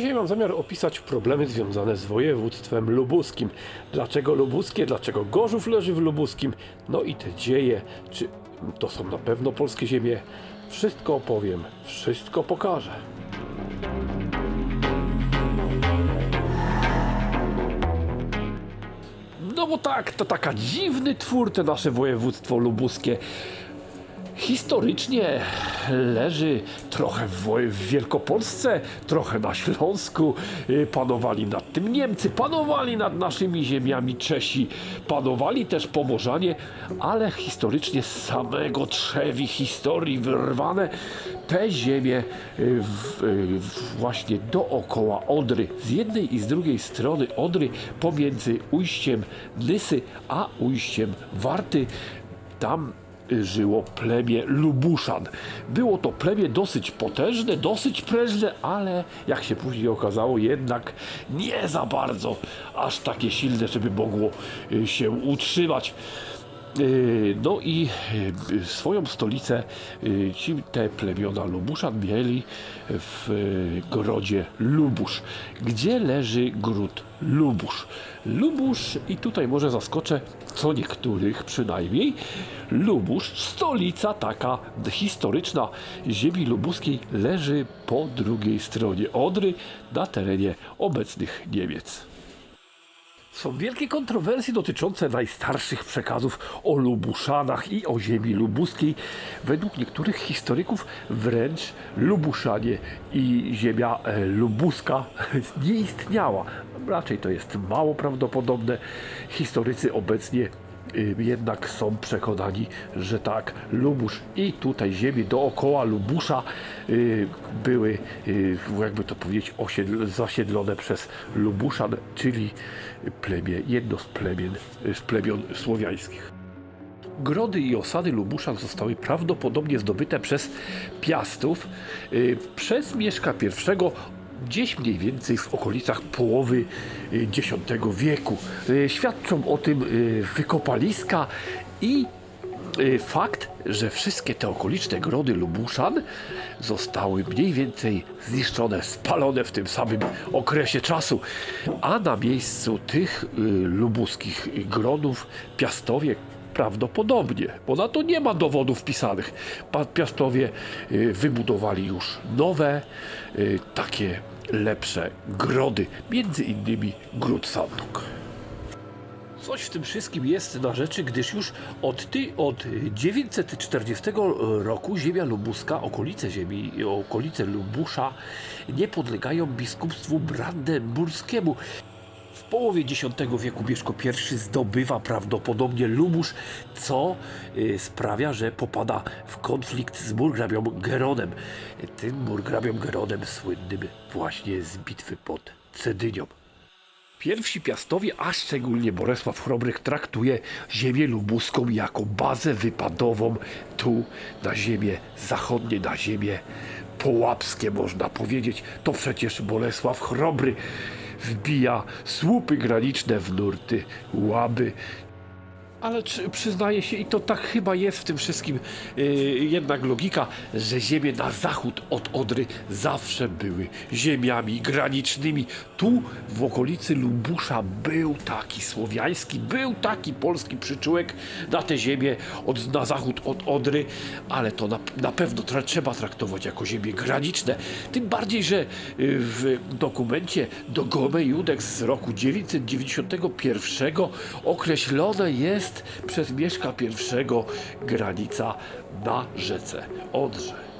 Dzisiaj mam zamiar opisać problemy związane z województwem lubuskim. Dlaczego lubuskie, dlaczego Gorzów leży w lubuskim, no i te dzieje, czy to są na pewno polskie ziemie. Wszystko opowiem, wszystko pokażę. No bo tak, to taka dziwny twór te nasze województwo lubuskie. Historycznie leży trochę w, Wielkopolsce, trochę na Śląsku. Y, Panowali nad tym Niemcy, panowali nad naszymi ziemiami Czesi, panowali też Pomorzanie, ale historycznie z samego trzewi historii wyrwane te ziemie y, y, właśnie dookoła Odry, z jednej i z drugiej strony Odry, pomiędzy ujściem Nysy a ujściem Warty. Tam żyło plemię Lubuszan. Było to plemię dosyć potężne, dosyć prężne, ale jak się później okazało, jednak nie za bardzo aż takie silne, żeby mogło y, się utrzymać. Yy, No i yy, swoją stolicę ci te plemiona Lubuszan mieli w grodzie Lubusz, gdzie leży gród Lubusz. Lubusz, i tutaj może zaskoczę co niektórych przynajmniej, Lubusz, stolica taka historyczna ziemi lubuskiej, leży po drugiej stronie Odry na terenie obecnych Niemiec. Są wielkie kontrowersje dotyczące najstarszych przekazów o Lubuszanach i o ziemi lubuskiej. Według niektórych historyków wręcz Lubuszanie i ziemia e, lubuska nie istniała. Raczej to jest mało prawdopodobne. Historycy obecnie jednak są przekonani, że tak, Lubusz i tutaj ziemie dookoła Lubusza y, były, y, jakby to powiedzieć, osiedl- zasiedlone przez Lubuszan, czyli plemię, jedno z z plemion słowiańskich. Grody i osady Lubuszan zostały prawdopodobnie zdobyte przez Piastów y, przez Mieszka I gdzieś mniej więcej w okolicach połowy y, X wieku. Y, Świadczą o tym y, wykopaliska i y, fakt, że wszystkie te okoliczne grody Lubuszan zostały mniej więcej zniszczone, spalone w tym samym okresie czasu, a na miejscu tych y, lubuskich grodów Piastowie prawdopodobnie, bo na to nie ma dowodów wpisanych. Pa- Piastowie y, wybudowali już nowe, y, takie lepsze grody, między innymi gród Sanduk. Coś w tym wszystkim jest na rzeczy, gdyż już od, ty, od 940 roku ziemia lubuska, okolice ziemi, okolice Lubusza nie podlegają biskupstwu brandenburskiemu. W połowie X wieku Mieszko I zdobywa prawdopodobnie Lubusz, co y, sprawia, że popada w konflikt z murgrabią Geronem. Tym murgrabią Geronem słynnym właśnie z bitwy pod Cedynią. Pierwsi piastowie, a szczególnie Bolesław Chrobrych, traktuje ziemię lubuską jako bazę wypadową tu na ziemię zachodnie, na ziemię połapskie można powiedzieć. To przecież Bolesław Chrobry wbija słupy graniczne w nurty Łaby. Ale czy, przyznaje się, i to tak chyba jest w tym wszystkim yy, jednak logika, że ziemie na zachód od Odry zawsze były ziemiami granicznymi. Tu w okolicy Lubusza był taki słowiański, był taki polski przyczółek na tę ziemię od, na zachód od Odry, ale to na, na pewno tra, trzeba traktować jako ziemie graniczne. Tym bardziej, że yy, w dokumencie do Gome Judex z roku 991 określone jest przez Mieszka I granica na rzece Odrze.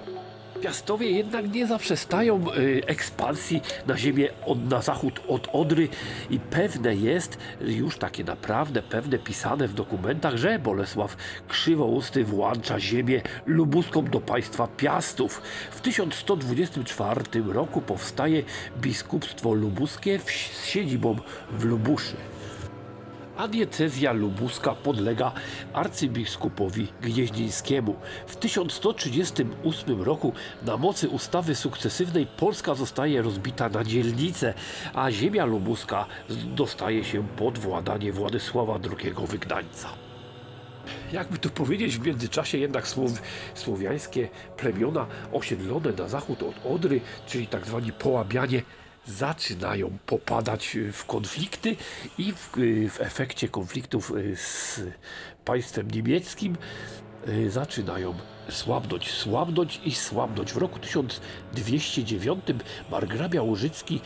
Piastowie jednak nie zaprzestają y, ekspansji na ziemię od, na zachód od Odry i pewne jest, już takie naprawdę pewne pisane w dokumentach, że Bolesław Krzywousty włącza ziemię lubuską do państwa Piastów. W 1124 roku powstaje biskupstwo lubuskie z siedzibą w Lubuszy a diecezja lubuska podlega arcybiskupowi Gnieźnieńskiemu. W 1138 roku na mocy ustawy sukcesywnej Polska zostaje rozbita na dzielnice, a ziemia lubuska dostaje się pod władanie Władysława II Wygnańca. Jakby to powiedzieć, w międzyczasie jednak słow, słowiańskie plemiona osiedlone na zachód od Odry, czyli tak zwani Połabianie, zaczynają popadać w konflikty i w, w efekcie konfliktów z państwem niemieckim y, zaczynają słabnąć, słabnąć i słabnąć. W roku 1209 margrabia Łużycki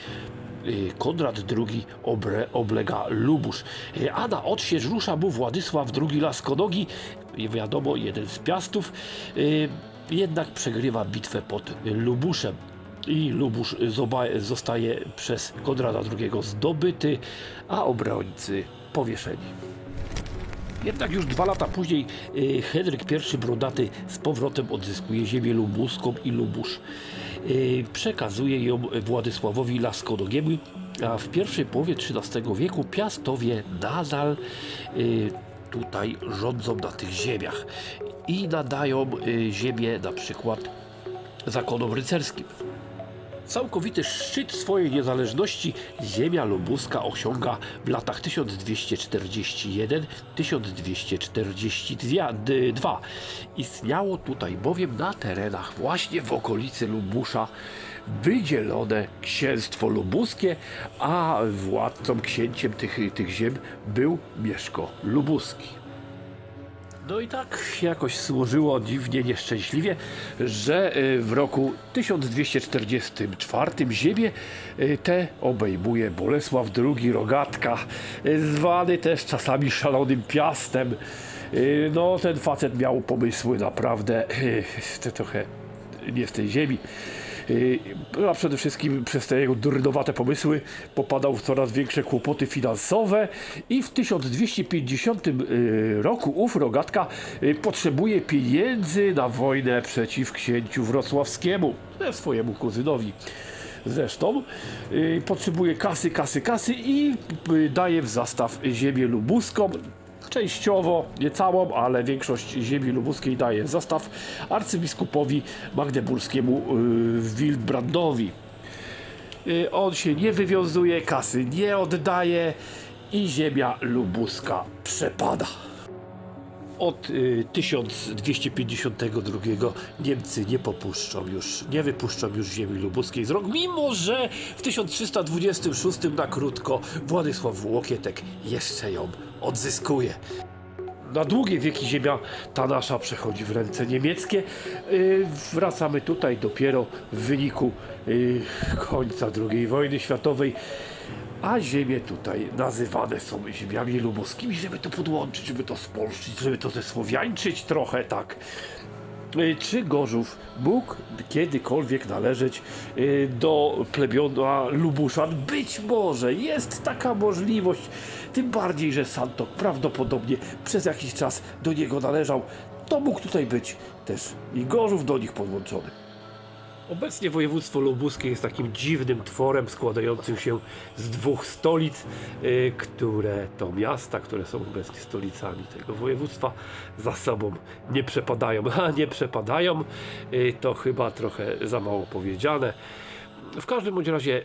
y, Konrad II obre, oblega Lubusz, Y, a na odsiecz rusza mu Władysław II Laskonogi, wiadomo, jeden z piastów, y, jednak przegrywa bitwę pod Lubuszem i Lubusz zostaje przez Konrada II zdobyty, a obrońcy powieszeni. Jednak już dwa lata później y, Henryk I Brodaty z powrotem odzyskuje ziemię lubuską i Lubusz. Y, Przekazuje ją Władysławowi Laskonogiemu, a w pierwszej połowie XIII wieku Piastowie nadal y, tutaj rządzą na tych ziemiach i nadają ziemię na przykład zakonom rycerskim. Całkowity szczyt swojej niezależności ziemia lubuska osiąga w latach 1241-1242. Istniało tutaj bowiem na terenach właśnie w okolicy Lubusza wydzielone księstwo lubuskie, a władcą, księciem tych, tych ziem był Mieszko Lubuski. No i tak jakoś złożyło dziwnie, nieszczęśliwie, że y, w roku 1244 ziemię y, te obejmuje Bolesław II Rogatka, y, zwany też czasami szalonym piastem. No, ten facet miał pomysły naprawdę trochę nie z tej ziemi. Yy, A przede wszystkim przez te jego durnowate pomysły popadał w coraz większe kłopoty finansowe i w 1250 yy, roku ów Rogatka yy, potrzebuje pieniędzy na wojnę przeciw księciu wrocławskiemu, swojemu kuzynowi. Zresztą potrzebuje kasy, kasy, kasy i daje w zastaw ziemię lubuską, Częściowo, nie całą, ale większość ziemi lubuskiej daje zastaw arcybiskupowi magdeburskiemu yy, Wildbrandowi. Yy, on się nie wywiązuje, kasy nie oddaje i ziemia lubuska przepada. Od y, 1252 Niemcy nie popuszczą już, nie wypuszczą już ziemi lubuskiej z rąk, mimo że w 1326 na krótko Władysław Łokietek jeszcze ją odzyskuje. Na długie wieki ziemia ta nasza przechodzi w ręce niemieckie. Yy, wracamy tutaj dopiero w wyniku yy, końca II wojny światowej. A ziemie tutaj nazywane są ziemiami lubuskimi, żeby to podłączyć, żeby to spolszczyć, żeby to zesłowiańczyć trochę, tak. Y, Czy Gorzów mógł kiedykolwiek należeć y, do plebiona Lubuszan? Być może jest taka możliwość, tym bardziej, że Santok prawdopodobnie przez jakiś czas do niego należał. To mógł tutaj być też i Gorzów do nich podłączony. Obecnie województwo lubuskie jest takim dziwnym tworem składającym się z dwóch stolic, y, które to miasta, które są obecnie stolicami tego województwa, za sobą nie przepadają. A nie przepadają, y, to chyba trochę za mało powiedziane. W każdym bądź razie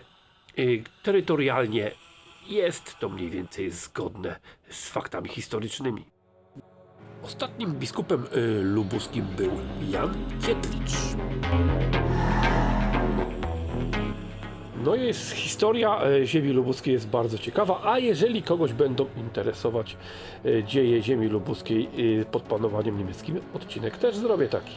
y, terytorialnie jest to mniej więcej zgodne z faktami historycznymi. Ostatnim biskupem y, lubuskim był Jan Kietlicz. No jest historia e, ziemi lubuskiej jest bardzo ciekawa, a jeżeli kogoś będą interesować e, dzieje ziemi lubuskiej pod panowaniem niemieckim, odcinek też zrobię taki.